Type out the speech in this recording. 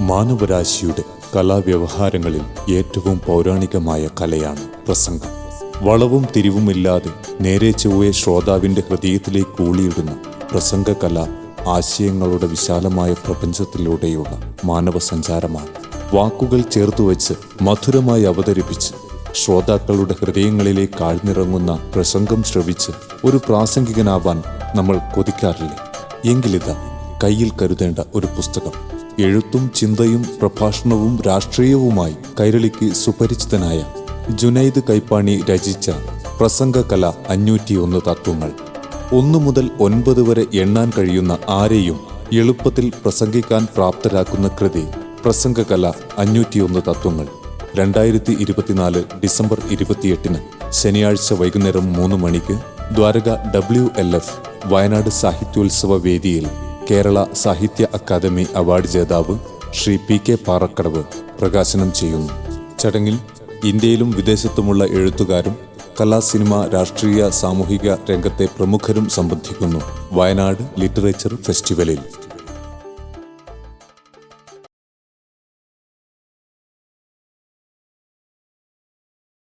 മാനവരാശിയുടെ കലാവ്യവഹാരങ്ങളിൽ ഏറ്റവും പൗരാണികമായ കലയാണ് പ്രസംഗം. വളവും തിരിവുമില്ലാതെ നേരെ ചൊവ്വെ ശ്രോതാവിന്റെ ഹൃദയത്തിലേക്ക് ഊളിയിടുന്ന പ്രസംഗകല ആശയങ്ങളുടെ വിശാലമായ പ്രപഞ്ചത്തിലൂടെയുള്ള മാനവ സഞ്ചാരമാണ് വാക്കുകൾ ചേർത്തുവച്ച് മധുരമായി അവതരിപ്പിച്ച് ശ്രോതാക്കളുടെ ഹൃദയങ്ങളിലേക്ക് ആഴ്ന്നിറങ്ങുന്ന പ്രസംഗം ശ്രവിച്ച് ഒരു പ്രാസംഗികനാവാൻ നമ്മൾ കൊതിക്കാറില്ലേ? എങ്കിലിതാ കയ്യിൽ കരുതേണ്ട ഒരു പുസ്തകം. എഴുത്തും ചിന്തയും പ്രഭാഷണവും രാഷ്ട്രീയവുമായി കൈരളിക്ക് സുപരിചിതനായ ജുനൈദ് കൈപ്പാണി രചിച്ച പ്രസംഗകല അഞ്ഞൂറ്റിയൊന്ന് തത്വങ്ങൾ. ഒന്നു മുതൽ ഒൻപത് വരെ എണ്ണാൻ കഴിയുന്ന ആരെയും എളുപ്പത്തിൽ പ്രസംഗിക്കാൻ പ്രാപ്തരാക്കുന്ന കൃതി പ്രസംഗകല അഞ്ഞൂറ്റിയൊന്ന് തത്വങ്ങൾ. രണ്ടായിരത്തി ഇരുപത്തിനാല് ഡിസംബർ ഇരുപത്തിയെട്ടിന് ശനിയാഴ്ച വൈകുന്നേരം മൂന്ന് മണിക്ക് Dwaraka W L F Wayanad സാഹിത്യോത്സവ വേദിയിൽ കേരള സാഹിത്യ അക്കാദമി അവാർഡ് ജേതാവ് ശ്രീ പി കെ പാറക്കടവ് പ്രകാശനം ചെയ്യുന്നു. ചടങ്ങിൽ ഇന്ത്യയിലും വിദേശത്തുമുള്ള എഴുത്തുകാരും കലാ സിനിമ രാഷ്ട്രീയ സാമൂഹിക രംഗത്തെ പ്രമുഖരും സംബന്ധിക്കുന്നു. വയനാട് ലിറ്ററേച്ചർ ഫെസ്റ്റിവലിൽ